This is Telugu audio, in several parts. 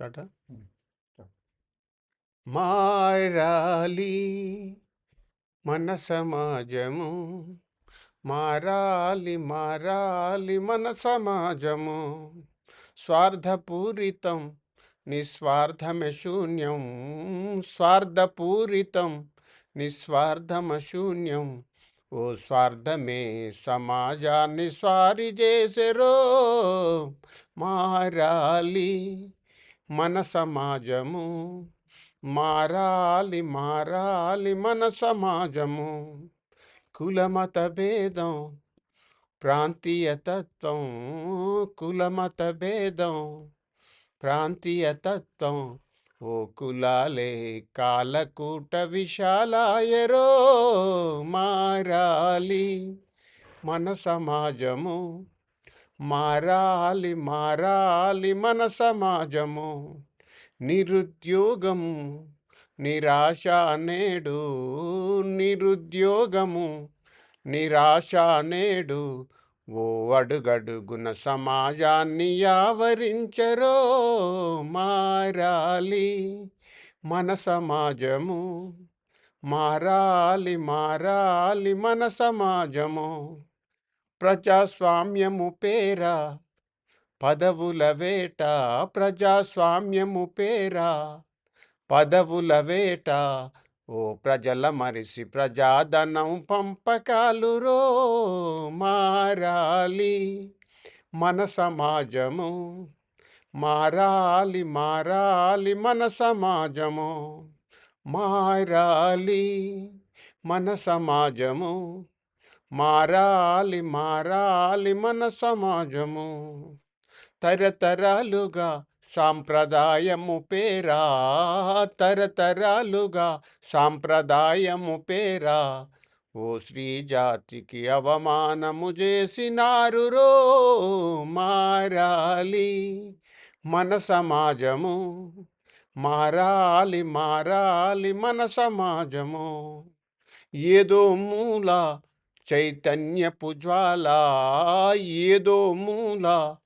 టాటా. మారాలి మన సమాజము. మారాలి మారాలి మన సమాజము. స్వార్థపూరితం నిస్వార్థమే శూన్యం. స్వార్థపూరితం నిస్వార్థమ శూన్యం. ఓ స్వార్థమే సమాజాన్ని స్వారి చేసెరో. మారాలి మన సమాజము మారాలి మారాలి మన సమాజము కులమత భేదం ప్రాంతీయతత్వం కులమత భేదం ప్రాంతీయతత్వం ఓ కులాలే కాలకూట విశాలాయరో మారాలి మన సమాజము మారాలి మారాలి మన సమాజము. నిరుద్యోగము నిరాశ నేడు నిరుద్యోగము నిరాశ నేడు. ఓ అడుగడుగున సమాజాన్ని ఆవరించరో మారాలి మన సమాజము. మారాలి మారాలి మన సమాజము. ప్రజాస్వామ్యము పేరా పదవుల వేట ప్రజాస్వామ్యము పేరా పదవుల వేట ఓ ప్రజల మరిసి ప్రజాధనం పంపకాలు రో మారాలి. మన సమాజము మారాలి మారాలి మన సమాజము మారాలి. మన సమాజము మారాలి మారాలి మన సమాజము. తరతరాలుగా సాంప్రదాయము పేరా? తరతరాలుగా సాంప్రదాయము పేరా? ఓ శ్రీ జాతికి అవమానము చేసినారు రో మారాలి మన సమాజము. మారాలి మారాలి మన సమాజము. ఏదో మూల చైతన్యపు జ్వాల ఏదో మూల.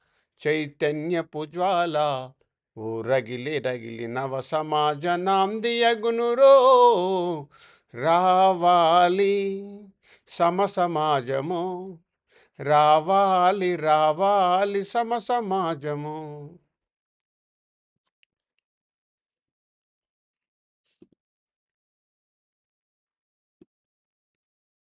చైతన్యపు జ్వాల ఓ రగిలి రగిలి నవ సమాజ నాందియగునురో రావాలి సమ సమాజము. రావాలి రావాలి సమ సమాజము.